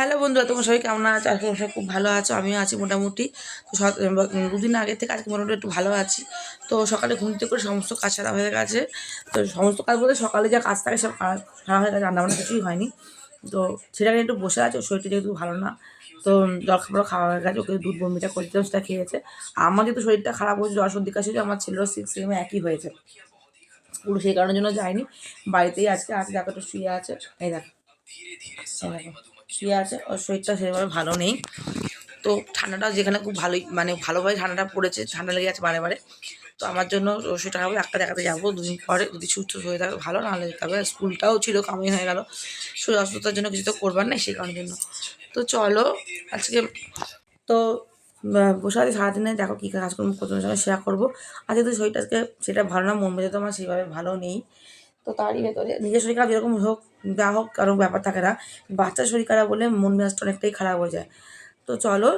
Hello বন্ধুরা, তোমার সবাই কেমন আছো? আজকে সবাই খুব ভালো আছো, আমিও আছি মোটামুটি। তো দুদিন আগে থেকে আজকে মোটামুটি একটু ভালো আছি। তো সকালে ঘুম থেকে করে সমস্ত কাজ সারা হয়ে গেছে। তো সমস্ত কাজ বলতে সকালে যা কাজ থাকে সব সারা হয়ে গেছে, রান্নাবান্না কিছুই হয়নি। তো সেটাকে একটু বসে আছে শরীরটা যেহেতু ভালো না, তো জল খাবারও খাওয়া হয়ে গেছে, ওকে দুধ বমিটা করছিলাম সেটা খেয়েছে। আমার যেহেতু শরীরটা খারাপ হয়েছে, জ্বর সর্দি কাশি আমার ছেলেরও সিক্স সেমে একই হয়েছে। স্কুল সেই কারণের জন্য যায়নি, বাড়িতেই আজকে দেখো একটু শুয়ে আছে এই দেখো। শুয়ে আছে ওর শরীরটা সেভাবে ভালো নেই। তো ঠান্ডাটা যেখানে খুব ভালোই মানে ভালোভাবে ঠান্ডাটা পড়েছে, ঠান্ডা লেগে আছে বারে বারে। তো আমার জন্য শরীরটা খারাপ একটা দেখাতে যাব দুদিন পরে। যদি সুস্থ হয়ে থাকে ভালো না নাহলে তবে স্কুলটাও ছিল, কামাই হয়ে গেল। শরীর অসুস্থতার জন্য কিছু তো করবার নেই, সেই কারণের জন্য। তো চলো, আজকে তো বসে আছি সারাদিনে, দেখো কী কাজকর্ম প্রথমের সঙ্গে শেয়ার করব। আর যেহেতু শরীরটা আজকে সেটা ভালো না, মন মেজাজ তো আমার সেইভাবে ভালো নেই। তো তারই ভেতরে নিজের শরীর খারাপ, যেরকম হোক, যা হোক কারণ ব্যাপার থাকে না। বাচ্চার শরীর খারাপ বলে মন মেজাজটা অনেকটাই খারাপ হয়ে যায়। তো চলো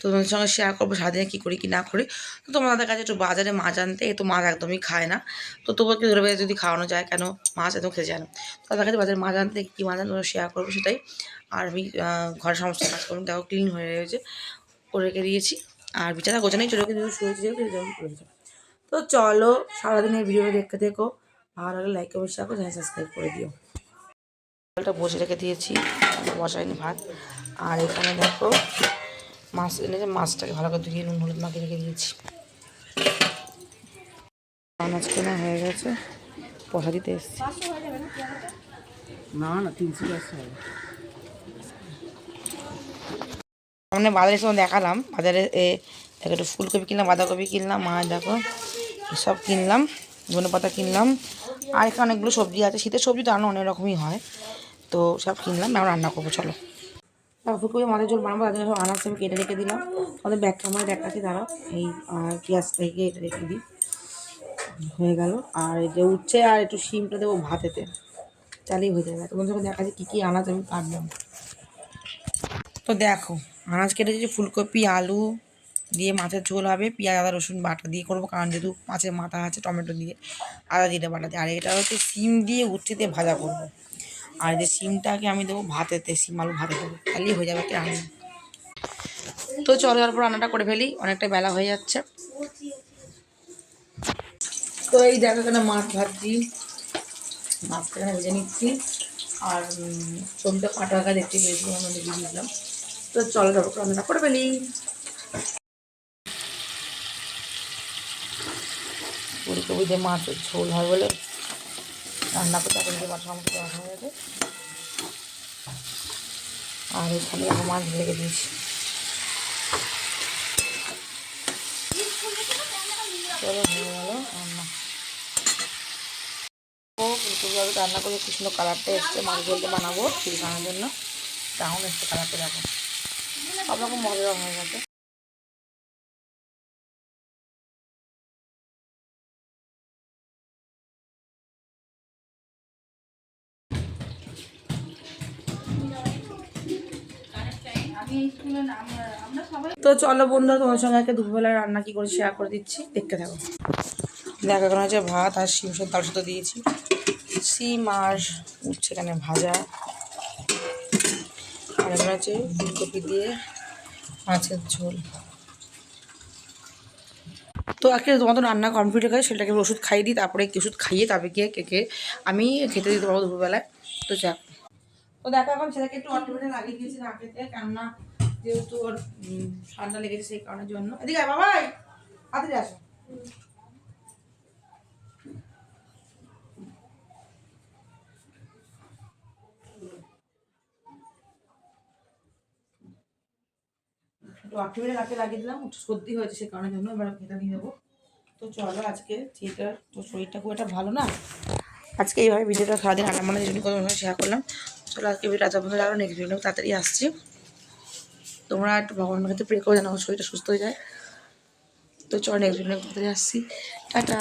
তো তোমাদের সঙ্গে শেয়ার করব সারাদিনে কী করি, কী না করি। তো তোমাদের কাছে একটু বাজারে মাছ আনতে, এ তো মাছ একদমই খায় না। তো একটু ধরে বেঁধে যদি খাওয়ানো যায়, কেন? মাছ একদম খেতে যায় না। তো তাদের কাছে বাজারে মাছ আনতে, কী মাছ আনতে শেয়ার করব সেটাই। আর আমি ঘরের সমস্ত কাজ করব দেখো ক্লিন হয়ে রয়েছে। করে রেখে দিয়েছি। আর বিছানা গোছানোই চলে কিন্তু শুয়েছি যেহেতু তো চলো সারাদিনের ভিডিওটা দেখতে দেখো ভালো লাগলে লাইক কমেন্ট শেয়ার করে সাবস্ক্রাইব করে দিও। জলটা বসে রেখে দিয়েছি বসাইনি ভাত। আর এখানে দেখো মাছ এনেছে মাছটাকে ভালো করে ধুয়ে নুন হলুদ মাখিয়ে রেখে দিয়েছি। মাছ কেনা হয়ে গেছে পয়সা দিতে এসছি। না না তিনশো চারশো হবে। সামনে বাজারে এসে দেখালাম। বাজারে একটু ফুলকপি কিনলাম বাঁধাকপি কিনলাম। মাছ দেখো সব কিনলাম, ধনে পাতা কিনলাম আর এখানে অনেকগুলো সবজি আছে, শীতের সবজি রান্না অনেক রকমই হয়, তো সব কিনলাম আমরা রান্না করব, চলো। দেখো ফুলকপি মাছের ঝোল বানাবো তাদের সব আনাজ আমি কেটে রেখে দিলাম। আমাদের ব্যাগ ক্যামেরা দেখাচ্ছি দাঁড়াও, এই পেঁয়াজটাকে এটা রেখে দিই। হয়ে গেল, আর যে উচ্ছে আর একটু শিমটা দেবো ভাতেতে চালিয়ে হয়ে যাবে। তোমাদের সঙ্গে দেখাচ্ছি কী কী আনাজ আমি কাটলাম। তো দেখো, আনাজ কেটে দিয়েছি ফুলকপি, আলু দিয়ে মাছের ঝোল হবে, পেঁয়াজ, আদা, রসুন বাটা দিয়ে করব। কারণ যেহেতু মাছের মাথা আছে টমেটো দিয়ে, আদা জিরে বাটা দিয়ে আর এটা হচ্ছে সিম দিয়ে উচ্ছে দিয়ে ভাজা করব। আর যে সিমটাকে আমি দেবো ভাতেতে সিম আলু ভাতে দেবো। তাহলেই হয়ে যাবে একটা রান্না। তো চলো তারপর রান্নাটা করে ফেলি, অনেকটা বেলা হয়ে যাচ্ছে। তো এই দেখো এখানে মাছ ভাজছি। মাছটা এখানে ভেজে নিচ্ছি। আর সবজিটা কাটা দেখতে পেয়েছি আমার মধ্যে দিয়ে দিলাম তো চলো তারপর রান্নাটা করে ফেলি। ফুলকপি দিয়ে মাছের ঝোল হয় বলে রান্না করতে এখন যে মাছ সমস্ত রান্না হয়ে গেছে। আর এখানে মাছ লেগে দিয়েছি। রান্না। ও ফুলকপিভাবে রান্না করে কালারটা এসছে। মাছ বলতে বানাবো চিলি বানানোর জন্য। দারুণ এসছে কালারটা, দেখো। সব রকম মজা হয়ে গেছে। তো চলো বন্ধুরা, তোমার সঙ্গে আজকে দুপুরবেলা রান্না কি করে শেয়ার করে দিচ্ছি, দেখতে থাকো। দেখো, এখন হচ্ছে ভাত আর শিম সব তার সাথে দিয়েছি। সিম আর উচ্ছে এখানে ভাজা। আর ফুলকপি দিয়ে মাছের ঝোল। তো আজকে তোমাদের রান্না কমপ্লিট হয়ে সেটাকে ওষুধ খাইয়ে দিই, তারপরে ওষুধ খাইয়ে তারপরে গিয়ে কেকে আমি খেতে দিতে পারব দুপুরবেলায়। তো যাক। তো দেখো এখন ছেলেকে একটু অটোমেটে লাগিয়ে দিয়েছি রাখেতে কেননা যেহেতু ওর ঠান্ডা লেগেছে সেই কারণের জন্য। এদিকে বাবাই, হাতে আসো। লাগিয়ে দিলাম সর্দি হয়েছে সেই কারণের জন্য, এবার খেতে দিয়ে তো চলো আজকে যেটা তো শরীরটা খুব একটা ভালো না। আজকে এইভাবে ভিডিওটা সারাদিন রান্না মানে জন্য শেয়ার করলাম চলো আজকে রাজা বন্ধু আরও নেক্সট ভিডিও তাড়াতাড়ি আসছি। তোমরা একটু ভগবানের কাছে প্রে করে যেন শরীরটা সুস্থ হয়ে যায়। তো চলো নেক্সট ভিডিও তাড়াতাড়ি আসছি। টাটা।